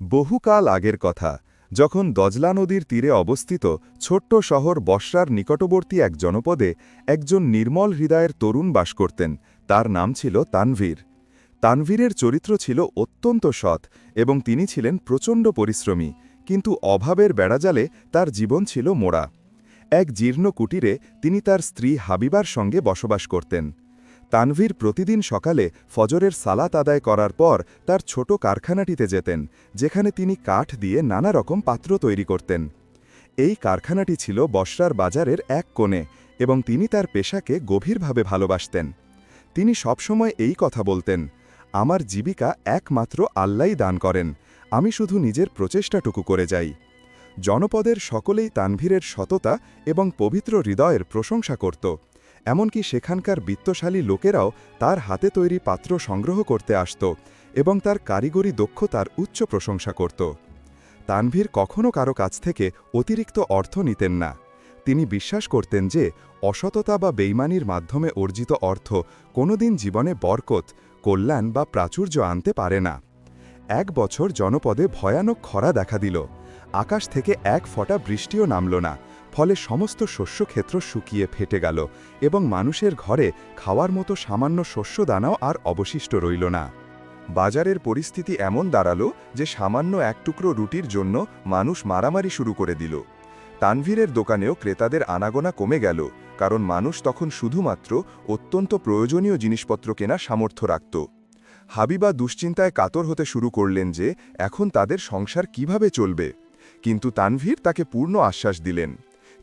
বহুকাল আগের কথা, যখন দজলা নদীর তীরে অবস্থিত ছোট্ট শহর বসরার নিকটবর্তী এক জনপদে একজন নির্মল হৃদয়ের তরুণ বাস করতেন, তার নাম ছিল তানভীর। তানভীরের চরিত্র ছিল অত্যন্ত সৎ এবং তিনি ছিলেন প্রচণ্ড পরিশ্রমী, কিন্তু অভাবের বেড়াজালে তার জীবন ছিল মোড়া। এক জীর্ণ কুটিরে তিনি তার স্ত্রী হাবিবার সঙ্গে বসবাস করতেন। তানভীর প্রতিদিন সকালে ফজরের সালাত আদায় করার পর তার ছোট কারখানাটিতে যেতেন, যেখানে তিনি কাঠ দিয়ে নানা রকম পাত্র তৈরি করতেন। এই কারখানাটি ছিল বসরার বাজারের এক কোণে এবং তিনি তার পেশাকে গভীরভাবে ভালোবাসতেন। তিনি সবসময় এই কথা বলতেন, আমার জীবিকা একমাত্র আল্লাই দান করেন, আমি শুধু নিজের প্রচেষ্টাটুকু করে যাই। জনপদের সকলেই তানভীরের সততা এবং পবিত্র হৃদয়ের প্রশংসা করত। এমনকি সেখানকার বিত্তশালী লোকেরাও তার হাতে তৈরি পাত্র সংগ্রহ করতে আসত এবং তার কারিগরি দক্ষতার উচ্চ প্রশংসা করত। তানভীর কখনও কারও কাছ থেকে অতিরিক্ত অর্থ নিতেন না। তিনি বিশ্বাস করতেন যে, অসততা বা বেইমানির মাধ্যমে অর্জিত অর্থ কোনোদিন জীবনে বরকত, কল্যাণ বা প্রাচুর্য আনতে পারে না। এক বছর জনপদে ভয়ানক খরা দেখা দিল। আকাশ থেকে এক ফোঁটা বৃষ্টিও নামল না। ফলে সমস্ত শস্যক্ষেত্র শুকিয়ে ফেটে গেল এবং মানুষের ঘরে খাওয়ার মতো সামান্য শস্যদানাও আর অবশিষ্ট রইল না। বাজারের পরিস্থিতি এমন দাঁড়াল যে সামান্য এক টুকরো রুটির জন্য মানুষ মারামারি শুরু করে দিল। তানভীরের দোকানেও ক্রেতাদের আনাগোনা কমে গেল, কারণ মানুষ তখন শুধুমাত্র অত্যন্ত প্রয়োজনীয় জিনিসপত্র কেনা সামর্থ্য রাখত। হাবিবা দুশ্চিন্তায় কাতর হতে শুরু করলেন যে, এখন তাদের সংসার কীভাবে চলবে? কিন্তু তানভীর তাকে পূর্ণ আশ্বাস দিলেন।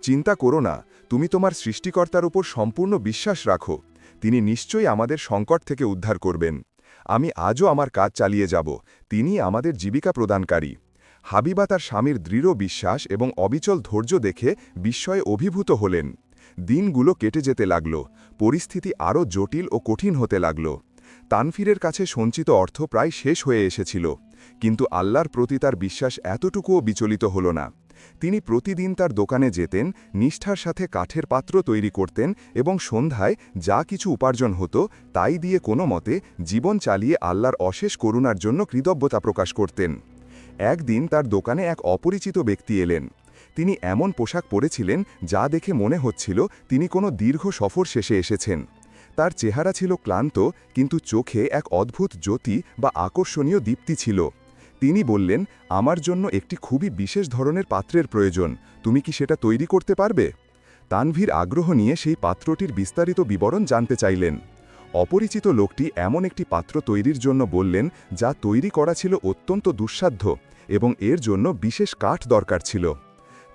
চিন্তা করো না, তুমি তোমার সৃষ্টিকর্তার উপর সম্পূর্ণ বিশ্বাস রাখো, তিনি নিশ্চয়ই আমাদের সংকট থেকে উদ্ধার করবেন। আমি আজও আমার কাজ চালিয়ে যাব, তিনি আমাদের জীবিকা প্রদানকারী। হাবিবা তার স্বামীর দৃঢ় বিশ্বাস এবং অবিচল ধৈর্য দেখে বিস্ময়ে অভিভূত হলেন। দিনগুলো কেটে যেতে লাগল, পরিস্থিতি আরও জটিল ও কঠিন হতে লাগল। তানফিরের কাছে সঞ্চিত অর্থ প্রায় শেষ হয়ে এসেছিল, কিন্তু আল্লাহর প্রতি তার বিশ্বাস এতটুকুও বিচলিত হল না। তিনি প্রতিদিন তার দোকানে যেতেন, নিষ্ঠার সাথে কাঠের পাত্র তৈরি করতেন এবং সন্ধ্যায় যা কিছু উপার্জন হতো তাই দিয়ে কোনো মতে জীবন চালিয়ে আল্লাহর অশেষ করুণার জন্য কৃতজ্ঞতা প্রকাশ করতেন। একদিন তার দোকানে এক অপরিচিত ব্যক্তি এলেন। তিনি এমন পোশাক পরেছিলেন যা দেখে মনে হচ্ছিল তিনি কোনো দীর্ঘ সফর শেষে এসেছেন। তার চেহারা ছিল ক্লান্ত, কিন্তু চোখে এক অদ্ভুত জ্যোতি বা আকর্ষণীয় দীপ্তি ছিল। তিনি বললেন, আমার জন্য একটি খুবই বিশেষ ধরনের পাত্রের প্রয়োজন, তুমি কি সেটা তৈরি করতে পারবে? তানভীর আগ্রহ নিয়ে সেই পাত্রটির বিস্তারিত বিবরণ জানতে চাইলেন। অপরিচিত লোকটি এমন একটি পাত্র তৈরির জন্য বললেন, যা তৈরি করা ছিল অত্যন্ত দুঃসাধ্য এবং এর জন্য বিশেষ কাঠ দরকার ছিল।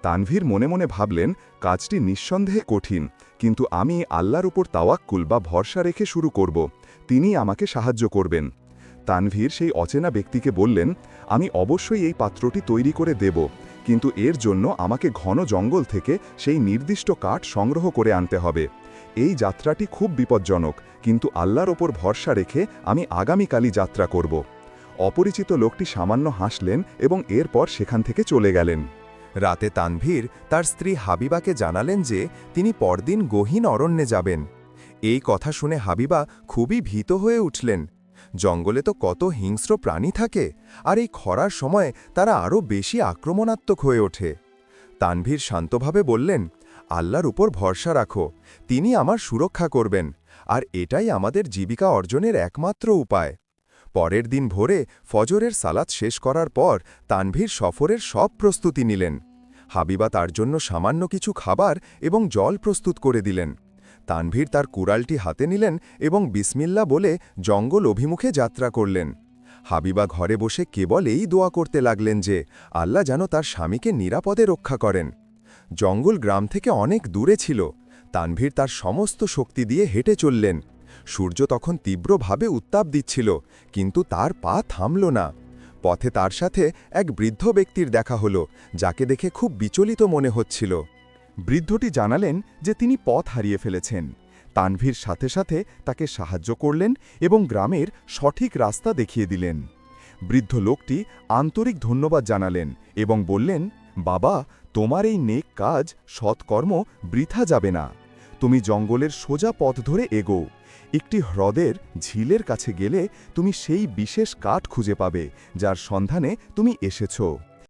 তানভীর মনে মনে ভাবলেন, কাজটি নিঃসন্দেহে কঠিন, কিন্তু আমি আল্লাহর উপর তাওয়াক্কুল বা ভরসা রেখে শুরু করব। তিনি আমাকে সাহায্য করবেন। তানভীর সেই অচেনা ব্যক্তিকে বললেন, আমি অবশ্যই এই পাত্রটি তৈরি করে দেব, কিন্তু এর জন্য আমাকে ঘন জঙ্গল থেকে সেই নির্দিষ্ট কাঠ সংগ্রহ করে আনতে হবে। এই যাত্রাটি খুব বিপজ্জনক, কিন্তু আল্লাহর ওপর ভরসা রেখে আমি আগামীকালই যাত্রা করব। অপরিচিত লোকটি সামান্য হাসলেন এবং এরপর সেখান থেকে চলে গেলেন। রাতে তানভীর তার স্ত্রী হাবিবাকে জানালেন যে তিনি পরদিন গহীন অরণ্যে যাবেন। এই কথা শুনে হাবিবা খুবই ভীত হয়ে উঠলেন। জঙ্গলে তো কত হিংস্র প্রাণী থাকে, আর এই খরার সময় তারা আরও বেশি আক্রমণাত্মক হয়ে ওঠে। তানভীর শান্তভাবে বললেন, আল্লাহর উপর ভরসা রাখো, তিনি আমার সুরক্ষা করবেন, আর এটাই আমাদের জীবিকা অর্জনের একমাত্র উপায়। পরের দিন ভোরে ফজরের সালাত শেষ করার পর তানভীর সফরের সব প্রস্তুতি নিলেন। হাবিবা তার জন্য সামান্য কিছু খাবার এবং জল প্রস্তুত করে দিলেন। তানভীর তার কুড়ালটি হাতে নিলেন এবং বিসমিল্লা বলে জঙ্গল অভিমুখে যাত্রা করলেন। হাবিবা ঘরে বসে কেবল এই দোয়া করতে লাগলেন যে, আল্লাহ যেন তার স্বামীকে নিরাপদে রক্ষা করেন। জঙ্গল গ্রাম থেকে অনেক দূরে ছিল। তানভীর তার সমস্ত শক্তি দিয়ে হেঁটে চললেন। সূর্য তখন তীব্রভাবে উত্তাপ দিচ্ছিল, কিন্তু তার পা থামল না। পথে তার সাথে এক বৃদ্ধ ব্যক্তির দেখা হল, যাকে দেখে খুব বিচলিত মনে হচ্ছিল। বৃদ্ধটি জানালেন যে তিনি পথ হারিয়ে ফেলেছেন। তানভীর সাথে সাথে তাকে সাহায্য করলেন এবং গ্রামের সঠিক রাস্তা দেখিয়ে দিলেন। বৃদ্ধ লোকটি আন্তরিক ধন্যবাদ জানালেন এবং বললেন, বাবা, তোমার এই নেক কাজ, সৎকর্ম বৃথা যাবে না। তুমি জঙ্গলের সোজা পথ ধরে এগো। একটি হ্রদের ঝিলের কাছে গেলে তুমি সেই বিশেষ কাঠ খুঁজে পাবে, যার সন্ধানে তুমি এসেছ।